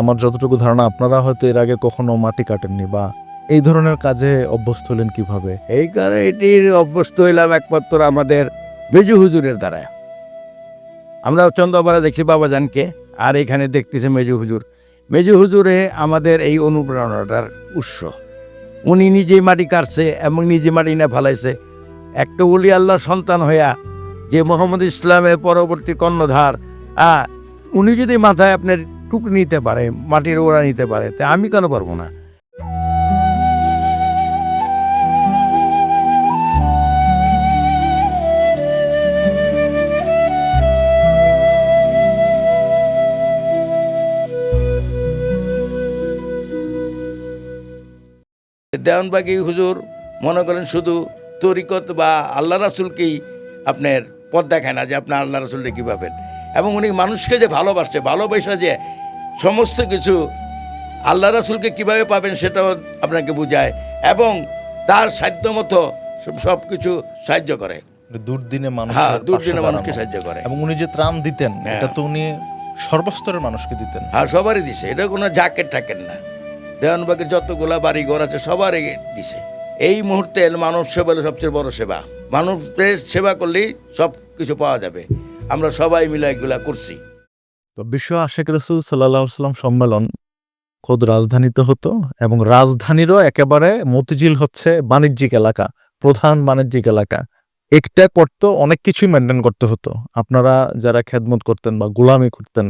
আমার যতটুকু ধারণা, আপনারা হয়তো এর আগে কখনো মাটি কাটেননি বা এই ধরনের কাজে অভ্যস্ত হলেন কীভাবে? এই কারণে এটির অভ্যস্ত হইলাম একমাত্র আমাদের বেজু হুজুরের দ্বারা। আমরা চন্দ্রপাড়া দেখছি বাবাজানকে আর এখানে দেখতেছি মেজু হুজুর। মেজু হুজুরে আমাদের এই অনুপ্রেরণাটার উৎস। উনি নিজেই মাটি কাটছে এবং নিজে মাটি না ফেলাইছে। একটা উলি আল্লাহর সন্তান হইয়া যে মোহাম্মদ ইসলামের পরবর্তী কর্ণধার উনি যদি মাথায় আপনার টুক নিতে পারে, মাটির ওড়া নিতে পারে, তা আমি কেন পারব না? দেওয়ানবাগি হুজুর মনে করেন শুধু তরিকত বা আল্লাহ রাসুলকেই আপনার পথ দেখায় না যে আপনার আল্লাহ রাসুলকে কী পাবেন এবং উনি মানুষকে যে ভালোবাসছে ভালোবাসা যে সমস্ত কিছু আল্লাহ রাসুলকে কীভাবে পাবেন সেটাও আপনাকে বোঝায় এবং তার সাধ্য মতো সব কিছু সাহায্য করে। দুর্দিনে মানুষ হ্যাঁ দুর্দিনে মানুষকে সাহায্য করে। এবং উনি যে ত্রাণ দিতেন হ্যাঁ। এটা তো উনি সর্বস্তরের মানুষকে দিতেন। হ্যাঁ সবারই দিছে। এটা কোনো জ্যাকেট টাকেট না। দেওয়ানবাগের যতগুলা বাড়ি ঘর আছে সবারই দিছে। এই মুহূর্তে মানব সেবা হলো সবচেয়ে বড় সেবা। মানুষদের সেবা করলেই সব কিছু পাওয়া যাবে। আমরা সবাই মিলে এগুলা করছি। তো বিশ্ব আশেক রসুল সাল্লাহ সাল্লাম সম্মেলন খোদ রাজধানীতে হতো এবং রাজধানীরও একেবারে মতিঝিল হচ্ছে বাণিজ্যিক এলাকা, প্রধান বাণিজ্যিক এলাকা। একটা করতো অনেক কিছুই মেনটেন করতে হতো। আপনারা যারা খেদমত করতেন বা গোলামি করতেন,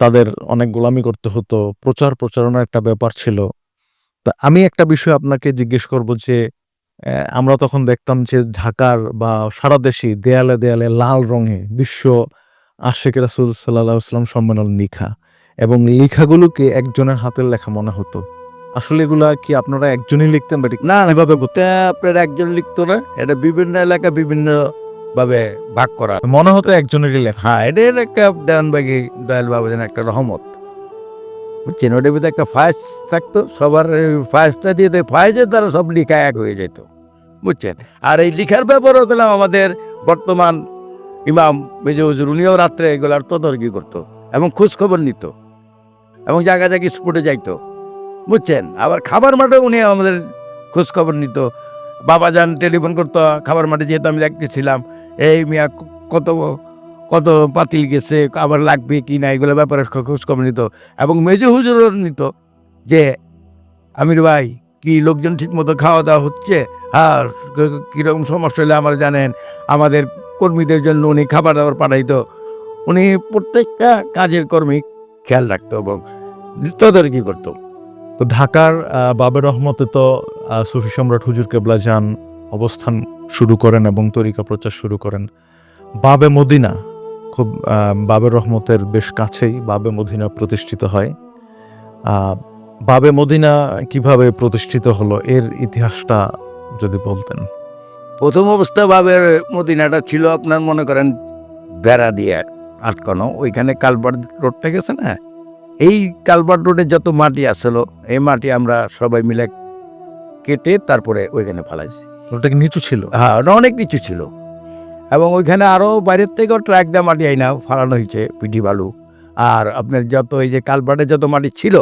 তাদের অনেক গোলামি করতে হতো। প্রচার প্রচারণার একটা ব্যাপার ছিল। তা আমি একটা বিষয় আপনাকে জিজ্ঞেস করব যে আমরা তখন দেখতাম যে ঢাকার বা সারা দেশে দেয়ালে দেয়ালে লাল রঙে বিশ্ব আশেখ রাসুল সাল্লাহ আসলাম লিখা। এবং লেখাগুলোকে একজনের হাতের লেখা মনে হতো। আসলে এগুলা কি আপনারা একজনই লিখতেন বা না এভাবে এটা আপনার একজন লিখতো না। এটা বিভিন্ন এলাকা বিভিন্ন ভাবে ভাগ করা। মনে হতো একজনেরই লেখা। হ্যাঁ এটার একটা দেওয়ানবাগি দয়াল বাবা যেন একটা রহমত। বুঝছেন? ওটার ভিতরে একটা ফায়াস থাকতো সবার ফায়াসটা দিয়ে ফায়াজের দ্বারা সব লিখা এক হয়ে যেত। বুঝছেন? আর এই লিখার ব্যাপারও পেলাম আমাদের বর্তমান ইমাম মেজে হুজুর, উনিও রাত্রে এগুলার তদারকি করতো এবং খোঁজ খবর নিত এবং জায়গা জায়গায় স্পটে যাইতো। বুঝছেন? আবার খাবার মাঠে উনি আমাদের খোঁজ খবর নিত। বাবা যান টেলিফোন করতো, খাবার মাঠে যেহেতু আমি দেখতেছিলাম এই মিয়া কত কত পাতিল গেছে, আবার লাগবে কি না? এগুলো ব্যাপারে খ- খোঁজ খবর নিত এবং মেজো হুজুরও নিত যে, আমির ভাই, কি লোকজন ঠিক মতো খাওয়া দাওয়া হচ্ছে? আর কীরকম সমস্যা হলে আমার জানেন, আমাদের কর্মীদের জন্য উনি খাবার দাবার পাঠাইতো। উনি প্রত্যেকটা কাজের কর্মী খেয়াল রাখতো এবং তদারকি করতো। তো ঢাকার বাবের রহমতে তো সুফি সম্রাট হুজুর কেবলা যান অবস্থান শুরু করেন এবং তরিকা প্রচার শুরু করেন। বাবে মদিনা খুব বাবের রহমতের বেশ কাছেই বাবে মদিনা প্রতিষ্ঠিত হয়। বাবে মদিনা কীভাবে প্রতিষ্ঠিত হলো এর ইতিহাসটা যদি বলতেন। প্রথম অবস্থা বাবের মদিনাটা ছিল আপনার মনে করেন বেড়া দিয়ে আটকানো। ওইখানে কালবার রোডটা গেছে না? এই কালবার রোডে যত মাটি আসলো এই মাটি আমরা সবাই মিলে কেটে তারপরে ওইখানে ফেলাইছি। ওটা কি নিচু ছিল? হ্যাঁ ওটা অনেক নিচু ছিল। এবং ওইখানে আরও বাইরের থেকেও ট্র্যাক দিয়ে মাটি আইনা ফালানো হয়েছে পিটি বালু। আর আপনার যত এই যে কালবার্টে যত মাটি ছিল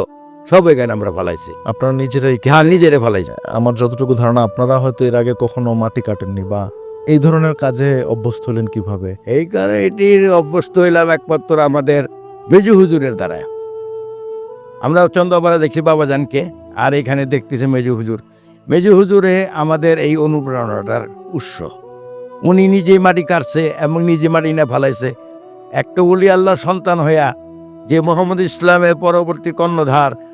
সব এখানে আমরা ফেলাইছি। আপনারা নিজেরাই হ্যাঁ নিজেরে ফেলাইছি। আমার যতটুকু ধারণা আপনারা হয়তো এর আগে কখনো মাটি কাটেননি বা এই ধরনের কাজে অভ্যস্ত হলেন কীভাবে? এই কারণে এটির অভ্যস্ত হইলাম একমাত্র আমাদের বেজু হুজুরের দ্বারা। আমরা চন্দ্রপাড়া দেখছি বাবাজানকে আর এখানে দেখতেছি মেজু হুজুর। মেজু হুজুরে আমাদের এই অনুপ্রেরণাটার উৎস। উনি নিজেই মাটি কাটছে এবং নিজে মাটি না ফেলাইছে। একটা উলি আল্লাহর সন্তান হইয়া যে মোহাম্মদ ইসলামের পরবর্তী কর্ণধার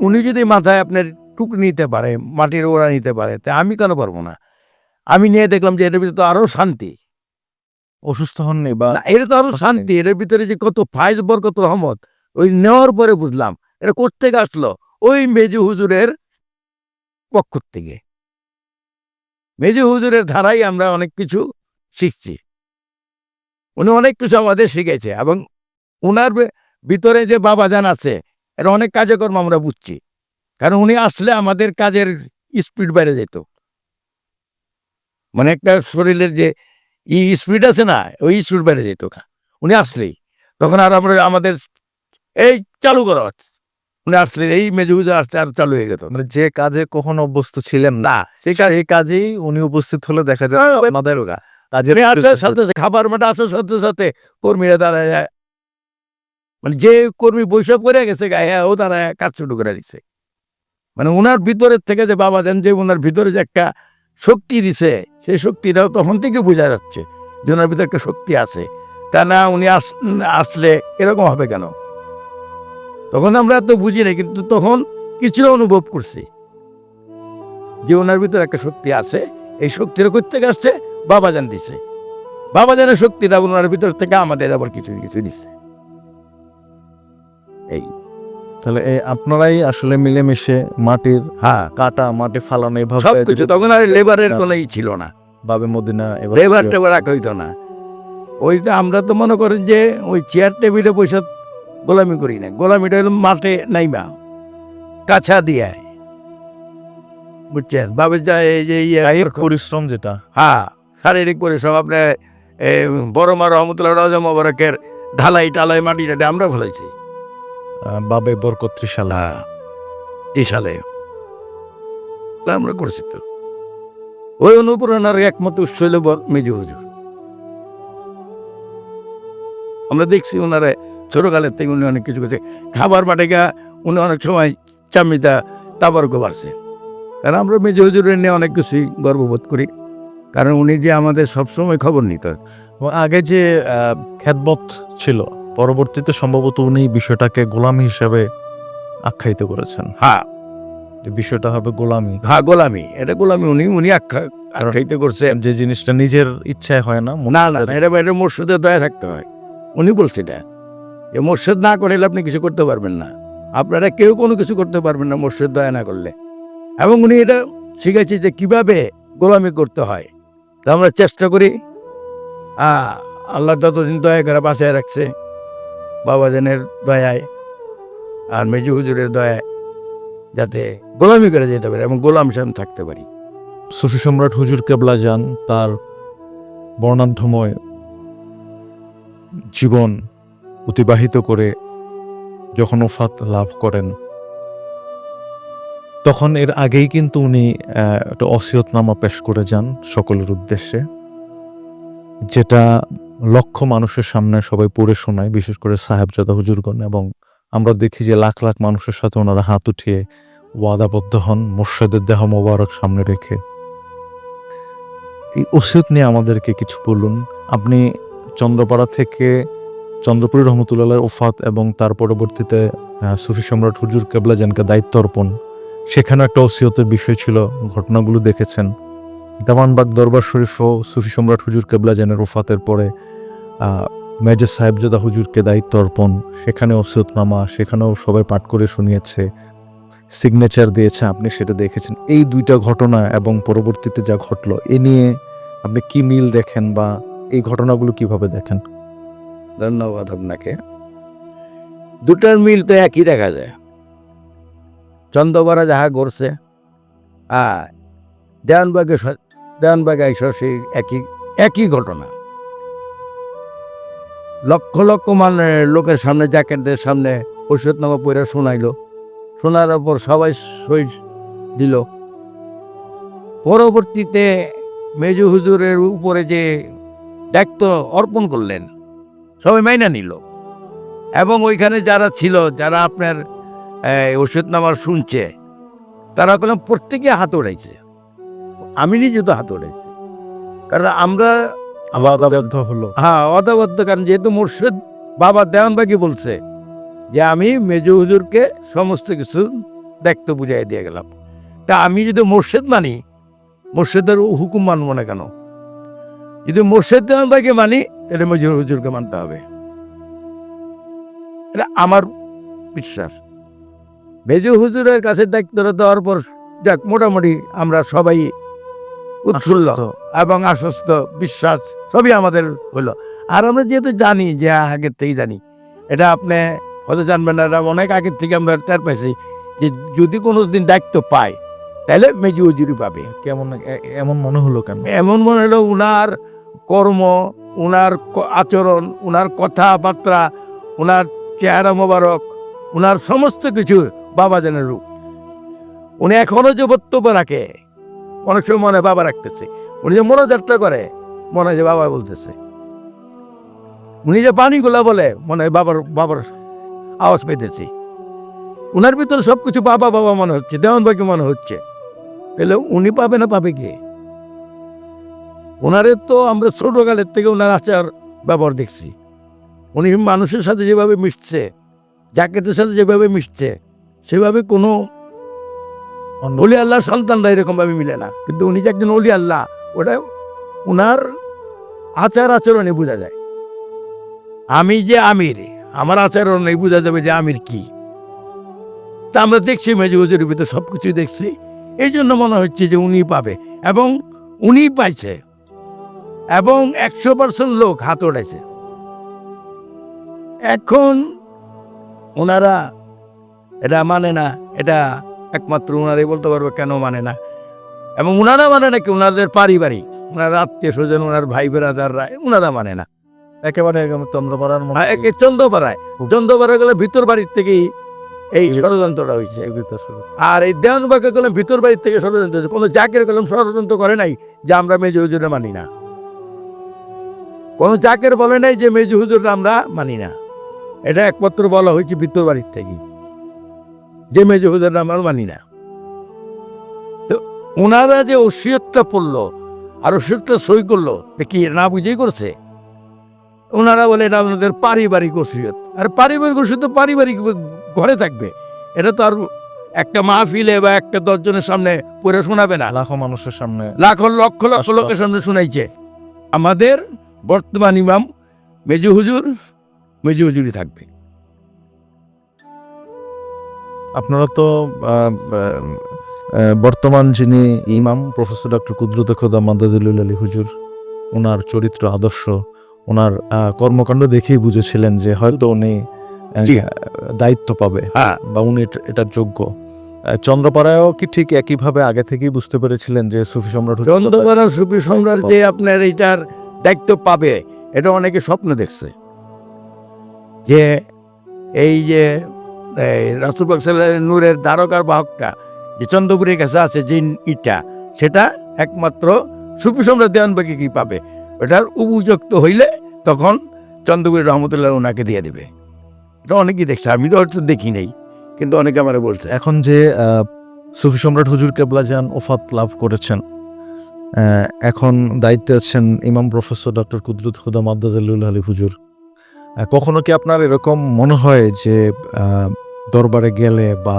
উনি যদি মাথায় আপনার টুক নিতে পারে মাটির ওরা নিতে পারে তা আমি কেন পারব না? আমি নিয়ে দেখলাম যে এটার ভিতরে তো আরও শান্তি। অসুস্থ হননি বা এটা তো আরও শান্তি এটার ভিতরে যে কত ফাইজ বরকত রহমত ওই নেওয়ার পরে বুঝলাম এটা কোথেকে আসলো? ওই মেজু হুজুরের পক্ষ থেকে। মেজু হুজুরের ধারাই আমরা অনেক কিছু শিখছি। উনি অনেক কিছু আমাদের শিখেছে এবং উনার ভে- ভিতরে যে বাবাজান আছে এটা অনেক কাজকর্ম আমরা বুঝছি। কারণ উনি আসলে আমাদের কাজের স্পিড বেড়ে যেত। মানে একটা শরীরের যে ই স্পিড আছে না ওই স্পিড বেড়ে যেত উনি আসলেই। তখন আর আমরা আমাদের এই চালু করো উনি আসলে এই মেজু হুজুর আসতে আর চালু হয়ে যেত মানে যে কাজে কখনো অভ্যস্ত ছিলেন না সেই আছে এই কাজেই উনি উপস্থিত হলে দেখা যায় আমাদের কাজের সাথে সাথে খাবার মাঠে আসার সাথে সাথে কর্মীরা দাঁড়ায় যায়। মানে যে কর্মী বৈশাখ করে গেছে গায়ে হ্যাঁ, ও তারা কাজ শুরু করে দিছে। মানে ওনার ভিতরের থেকে যে বাবা দেন যে ওনার ভিতরে যে একটা শক্তি দিছে সেই শক্তিটাও তখন থেকে বোঝা যাচ্ছে যে ওনার ভিতরে একটা শক্তি আছে। তা না উনি আস- আসলে এরকম হবে কেন? তখন আমরা তো বুঝি না কিন্তু তখন কিছুটা অনুভব করছি যে ওনার ভিতরে একটা শক্তি আছে এই শক্তির করতে আসছে? বাবা জান দিছে। বাবা জানের শক্তিটা ওনার ভিতর থেকে আমাদের আবার কিছু কিছু দিচ্ছে এই। তাহলে এই আপনারাই আসলে মিলেমিশে মাটির হ্যাঁ কাটা মাটি ফালানো এভাবে সব কিছু তখন আর লেবারের কোনো ই ছিল না। বাবে মদিনা এবার লেবার টেবার রাখা হইতো না। ওইটা আমরা তো মনে করেন যে ওই চেয়ার টেবিলে পয়সা গোলামি করি না গোলামিটা হলো মাঠে নাইমা কাছা দিয়ে। বুঝছেন? বাবে যায় এই যে ইয়ে পরিশ্রম যেটা। হ্যাঁ শারীরিক পরিশ্রম আপনার বড় মা রহমতুল্লাহ রাজা মোবারকের ঢালাই টালাই মাটিটা আমরা ফেলেছি বাবে বরকত ত্রিশালা। হ্যাঁ এই সালে আমরা করেছি তো। ওই অনুপ্রেরণার একমাত্র উৎস হইল মেজু হুজুর। আমরা দেখছি ওনারা ছোটকালের থেকে উনি অনেক কিছু করছে। খাবার বাটেকা উনি অনেক সময় চামিতা তাবারকও বাড়ছে। কারণ আমরা মেজু হুজুরের নিয়ে অনেক কিছুই গর্ববোধ করি। কারণ উনি যে আমাদের সবসময় খবর নিত। আগে যে খ্যাতবত ছিল পরবর্তীতে সম্ভবত উনি বিষয়টাকে গোলামি হিসাবে আখ্যায়িত করেছেন। হ্যাঁ। বিষয়টা হবে গোলামি। হ্যাঁ গোলামি। এটা গোলামি উনি উনি আখ্যা আখ্যায়িত করছে। যে জিনিসটা নিজের ইচ্ছায় হয় না না না এটা এটা মোর্শেদের দয়া থাকতে হয়। উনি বলছে এটা। এ মোর্শেদ না করলে আপনি কিছু করতে পারবেন না। আপনারা কেউ কোনো কিছু করতে পারবেন না মোর্শেদ দয়া না করলে। এবং উনি এটা শিখেছে যে কীভাবে গোলামি করতে হয়। তা আমরা চেষ্টা করি। আল্লাহ যতদিন দয়া করে বাঁচায় রাখছে। বাবাজানের দয়ায় আর মেজু হুজুরের দয়ায় যাতে গোলামি করে যেতে পারে এবং গোলাম সাম থাকতে পারি। সুফি সম্রাট হুজুর কেবলা যান, তার বর্ণাঢ্যময় জীবন অতিবাহিত করে যখন ওফাত লাভ করেন, তখন এর আগেই কিন্তু উনি একটা অসিয়তনামা পেশ করে যান সকলের উদ্দেশ্যে, যেটা লক্ষ মানুষের সামনে সবাই পড়ে শোনায়, বিশেষ করে সাহেবজাদা হুজুরগণ। এবং আমরা দেখি যে লাখ লাখ মানুষের সাথে ওনারা হাত উঠিয়ে ওয়াদাবদ্ধ হন, মোর্শেদের দেহ মোবারক সামনে রেখে। এই ওসিয়ত নিয়ে আমাদেরকে কিছু বলুন। আপনি চন্দ্রপাড়া থেকে চন্দ্রপুরী রহমতুল্লাহ ওফাত এবং তার পরবর্তীতে সুফি সম্রাট হুজুর কেবলা জানকে দায়িত্ব অর্পণ, সেখানে একটা ওসিয়তের বিষয় ছিল, ঘটনাগুলো দেখেছেন। দেওয়ানবাগ দরবার শরীফ ও সুফি সম্রাট হুজুর কেবলা জানের ওফাতের পরে মেজর সাহেবজাদা হুজুরকে দায়িত্ব অর্পণ। সেখানে ওসিয়তনামা সেখানেও সবাই পাঠ করে শুনিয়েছে সিগনেচার দিয়েছে, আপনি সেটা দেখেছেন। এই দুইটা ঘটনা এবং পরবর্তীতে যা ঘটলো, এ নিয়ে আপনি কি মিল দেখেন বা এই ঘটনাগুলো কীভাবে দেখেন? ধন্যবাদ আপনাকে। দুটার মিল তো একই দেখা যায়। চন্দ্রপাড়া যাহা করছে আর দেওয়ানবাগে দেওয়ানবাগে আইসা সেই একই একই ঘটনা। লক্ষ লক্ষ মানে লোকের সামনে, জ্যাকেটদের সামনে ঔষধনামা পড়ে শোনাইলো। শোনার পর সবাই সই দিল। পরবর্তীতে মেজু হুজুরের উপরে যে দায়িত্ব অর্পণ করলেন, সবাই মাইনা নিল। এবং ওইখানে যারা ছিল, যারা আপনার ওষুধ নামার শুনছে, তারা বললাম প্রত্যেকে হাত ওড়াইছে। আমি নিজে তো হাত ওড়াইছি। কারণ আমরা আলাদাবদ্ধ হলো। হ্যাঁ অদাবদ্ধ কারণ যেহেতু মুর্শিদ বাবা দেওয়ানবাগি বলছে যে আমি মেজু হুজুরকে সমস্ত কিছু দায়িত্ব বুঝাই দিয়ে গেলাম। তা আমি যদি মোর্শেদ মানি মোর্শেদের হুকুম মানবো না কেন? যদি মোর্শেদ দেওয়ানবাগি মানি তাহলে মেজু হুজুরকে মানতে হবে। এটা আমার বিশ্বাস। মেজু হুজুরের কাছে দায়িত্বটা দেওয়ার পর যাক মোটামুটি আমরা সবাই উৎফুল্ল এবং আশ্বস্ত বিশ্বাস সবই আমাদের হলো আর আমরা যেহেতু জানি যে আগের থেকেই জানি এটা আপনি হয়তো জানবেন না এটা অনেক আগের থেকে আমরা টের পাইছি যে যদি কোনো দিন দায়িত্ব পায় তাহলে মেজি উজুরি পাবে। কেমন এমন মনে হলো কেন? এমন মনে হলো উনার কর্ম উনার আচরণ উনার কথাবার্তা উনার চেহারা মোবারক ওনার সমস্ত কিছু বাবা বাবাজানের রূপ। উনি এখনও যে বক্তব্য রাখে অনেক সময় মনে বাবা রাখতেছে। উনি যে মনোযাত্রা করে মনে হয় যে বাবা বলতেছে। উনি যে পানিগুলা বলে মনে হয় বাবার বাবার আওয়াজ পেতেছি উনার ভিতরে সব কিছু বাবা বাবা মনে হচ্ছে দেওয়ান বাকি মনে হচ্ছে। তাহলে উনি পাবে না পাবে কে? ওনারে তো আমরা ছোটকালের থেকে ওনার আচার ব্যবহার দেখছি। উনি মানুষের সাথে যেভাবে মিশছে জাকেটের সাথে যেভাবে মিশছে সেভাবে কোনো অলি আল্লাহর সন্তানরা এরকমভাবে মিলে না। কিন্তু উনি যে একজন অলি আল্লাহ ওটা ওনার আচার আচরণে বোঝা যায়। আমি যে আমির, আমার আচরণে বোঝা যাবে যে আমির কি। তা আমরা দেখছি মেজুজুরের ভিতরে সব কিছুই দেখছি। এই জন্য মনে হচ্ছে যে উনি পাবে এবং উনি পাইছে এবং একশো পার্সেন্ট লোক হাত ওড়াইছে এখন ওনারা, এটা মানে না, এটা একমাত্র ওনারাই বলতে পারবে কেন মানে না। এবং ওনারা মানে নাকি ওনাদের পারিবারিক। ওনার আত্মীয় স্বজন ওনার ভাই বেড়াদাররা ওনারা মানে না। একেবারে চন্দ্রপাড়ার একে চন্দ্রপাড়ায়। চন্দ্রপাড়া গেলে ভিতর বাড়ির থেকেই এই ষড়যন্ত্রটা হয়েছে। আর এই দেওয়ানবাগে গেলাম ভিতর বাড়ির থেকে ষড়যন্ত্র হয়েছে। কোনো জাকের গেলাম ষড়যন্ত্র করে নাই যে আমরা মেজু হুজুরে মানি না। কোনো জাকের বলে নাই যে মেজু হুজুর আমরা মানি না। এটা একমাত্র বলা হয়েছে ভিতর বাড়ির থেকে যে মেজু হুজুর আমরা মানি না। তো ওনারা যে ওসিয়তটা পড়ল আর ওসিয়তটা সই করল কি না বুঝেই করছে। ওনারা বলে এটা আপনাদের পারিবারিক ওসিয়ত আর পারিবারিক ওসিয়ত তো পারিবারিক ঘরে থাকবে। এটা তো আর একটা মাহফিলে বা একটা দশজনের সামনে পড়ে শোনাবে না। লাখো মানুষের সামনে লাখো লক্ষ লক্ষ লোকের সামনে শুনাইছে। আমাদের বর্তমান ইমাম মেজু হুজুর মেজু হুজুরই থাকবে। আপনারা তো বর্তমান যিনি ইমাম প্রফেসর ডক্টর কুদরত খোদা মাদাজুল আলী হুজুর ওনার চরিত্র আদর্শ ওনার কর্মকাণ্ড দেখেই বুঝেছিলেন যে হয়তো উনি দায়িত্ব পাবে হ্যাঁ। বা উনি এট- এটার যোগ্য। চন্দ্রপাড়ায়ও কি ঠিক একইভাবে আগে থেকেই বুঝতে পেরেছিলেন যে সুফি সম্রাট চন্দ্রপাড়া সুফি সম্রাট যে আপনার এটার দায়িত্ব পাবে এটা অনেকে স্বপ্ন দেখছে। যে এই যে রাসুল নূরের দ্বারকার বাহকটা যে চন্দ্রপুরের কাছে আছে যে ইটা, সেটা একমাত্র সুফি সম্রাট দেওয়ানবাকি কি পাবে? ওটার উপযুক্ত হইলে তখন চন্দ্রপুরের রহমতুল্লাহ ওনাকে দিয়ে দেবে। এটা অনেকেই দেখছে, আমি তো হয়তো দেখি নেই, কিন্তু অনেকে আমার বলছে। এখন যে সুফি সম্রাট হুজুর কেবলা যান ওফাত লাভ করেছেন এখন দায়িত্বে আছেন ইমাম প্রফেসর ডক্টর কুদরত খুদা মাদ্দাজুল আলী হুজুর। কখনো কি আপনার এরকম মনে হয় যে দরবারে গেলে বা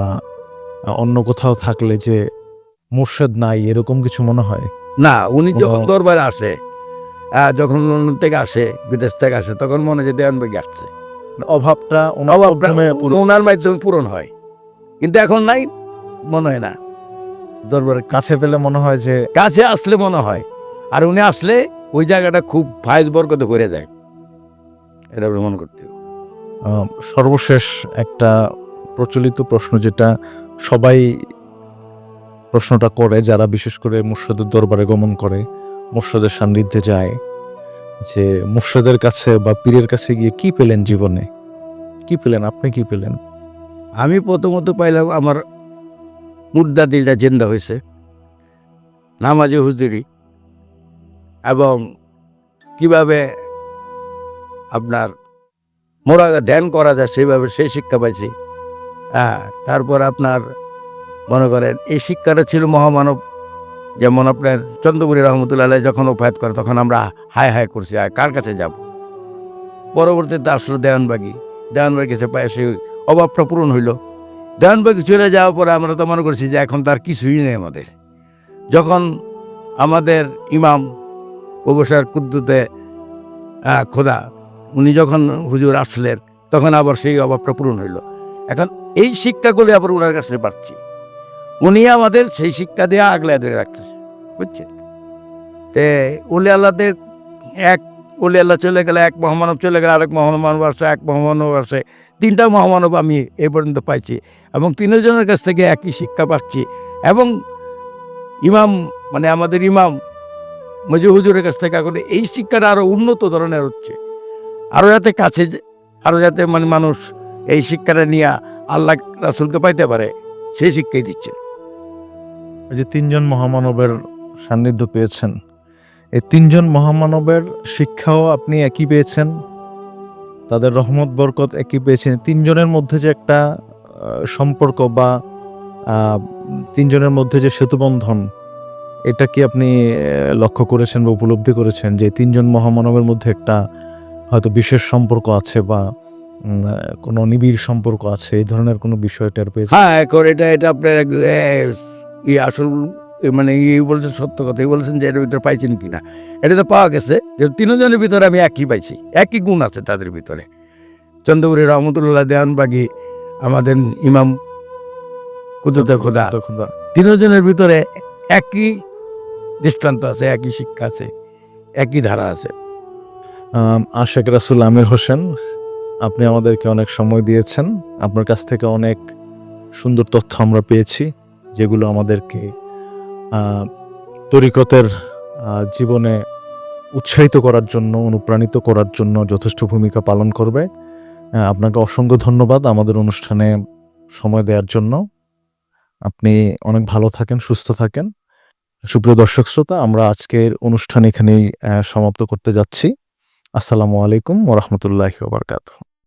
অন্য কোথাও থাকলে যে মুর্শেদ নাই এরকম কিছু মনে হয়? না উনি যখন দরবারে আসে যখন লন্ডন থেকে আসে বিদেশ থেকে আসে তখন মনে যে দেওয়ানবাগি আসছে। অভাবটা ওনার অভাবটা মাধ্যমে ওনার মাধ্যমে পূরণ হয়। কিন্তু এখন নাই মনে হয় না। দরবারে কাছে পেলে মনে হয় যে কাছে আসলে মনে হয়। আর উনি আসলে ওই জায়গাটা খুব ফায়জ বরকতে করে যায় এটা মনে করতে সর্বশেষ একটা প্রচলিত প্রশ্ন যেটা সবাই প্রশ্নটা করে, যারা বিশেষ করে মুর্শিদের দরবারে গমন করে, মুর্শিদের সান্নিধ্যে যায়, যে মুর্শিদের কাছে বা পীরের কাছে গিয়ে কি পেলেন জীবনে? কি পেলেন? আপনি কি পেলেন? আমি প্রথমত পাইলাম আমার মুর্দা দিলটা জেন্দা হয়েছে, নামাজে হুজুরি, এবং কীভাবে আপনার মোরা ধ্যান করা যায় সেইভাবে সেই শিক্ষা পাইছি। হ্যাঁ তারপর আপনার মনে করেন, এই শিক্ষাটা ছিল মহামানব। যেমন আপনার চন্দ্রপুরী রহমতুল্লাহ যখন ওফায়াত করে, তখন আমরা হায় হায় করছি আর কার কাছে যাব? পরবর্তীতে আসলো দেওয়ানবাগি। দেওয়ানবাগির কাছে পায় সেই অভাবটা পূরণ হইল। দেওয়ানবাগি চলে যাওয়ার পরে আমরা তো মনে করছি যে এখন তার কিছুই নেই আমাদের। যখন আমাদের ইমাম অবসর কুদ্দুতে খোদা, উনি যখন হুজুর আসলেন, তখন আবার সেই অভাবটা পূরণ হইল। এখন এই শিক্ষাগুলি আবার ওনার কাছে পাচ্ছি। উনি আমাদের সেই শিক্ষা দিয়ে আগলে ধরে রাখতেছে, বুঝছেন? তে উলি আল্লাহদের এক, উলি আল্লাহ চলে গেলে এক মহামানব চলে গেলে আরেক মহামানব আসে, এক মহামানব আসে, তিনটা মহামানব আমি এ পর্যন্ত পাইছি এবং তিনজনের কাছ থেকে একই শিক্ষা পাচ্ছি এবং ইমাম মানে আমাদের ইমাম মজু হুজুরের কাছ থেকে এখন এই শিক্ষাটা আরও উন্নত ধরনের হচ্ছে। আরও যাতে কাছে আরও যাতে মানে মানুষ এই শিক্ষাটা নিয়ে আল্লাহ রাসুলকে পাইতে পারে, সেই শিক্ষাই দিচ্ছেন। এই যে তিনজন মহামানবের সান্নিধ্য পেয়েছেন, এই তিনজন মহামানবের শিক্ষাও আপনি একই পেয়েছেন, তাদের রহমত, বরকত একই পেয়েছেন, তিনজনের মধ্যে যে একটা সম্পর্ক বা তিনজনের মধ্যে যে সেতুবন্ধন, এটা কি আপনি লক্ষ্য করেছেন বা উপলব্ধি করেছেন যে তিনজন মহামানবের মধ্যে একটা হয়তো বিশেষ সম্পর্ক আছে বা কোনো নিবিড় সম্পর্ক আছে? এই ধরনের কোনো বিষয় টের পেয়েছেন? হ্যাঁ এখন এটা এটা আপনার ই আসল মানে ই বলছেন সত্য কথা। এই বলছেন যে এর ভিতরে পাইছেন কিনা। এটা তো পাওয়া গেছে যে তিনজনের ভিতরে আমি একই পাইছি। একই গুণ আছে তাদের ভিতরে। চন্দ্রপুরী রহমতুল্লাহ দেওয়ানবাগি আমাদের ইমাম কুদরতে খোদা। তিনজনের ভিতরে একই দৃষ্টান্ত আছে একই শিক্ষা আছে একই ধারা আছে। আশেক রাসুল আমির হোসেন আপনি আমাদেরকে অনেক সময় দিয়েছেন। আপনার কাছ থেকে অনেক সুন্দর তথ্য আমরা পেয়েছি, যেগুলো আমাদেরকে তরিকতের জীবনে উৎসাহিত করার জন্য, অনুপ্রাণিত করার জন্য যথেষ্ট ভূমিকা পালন করবে। আপনাকে অসংখ্য ধন্যবাদ আমাদের অনুষ্ঠানে সময় দেওয়ার জন্য। আপনি অনেক ভালো থাকেন, সুস্থ থাকেন। সুপ্রিয় দর্শক শ্রোতা, আমরা আজকের অনুষ্ঠান এখানেই সমাপ্ত করতে যাচ্ছি। আসসালামু আলাইকুম ওরহমতুল্লাহি ওবরকাত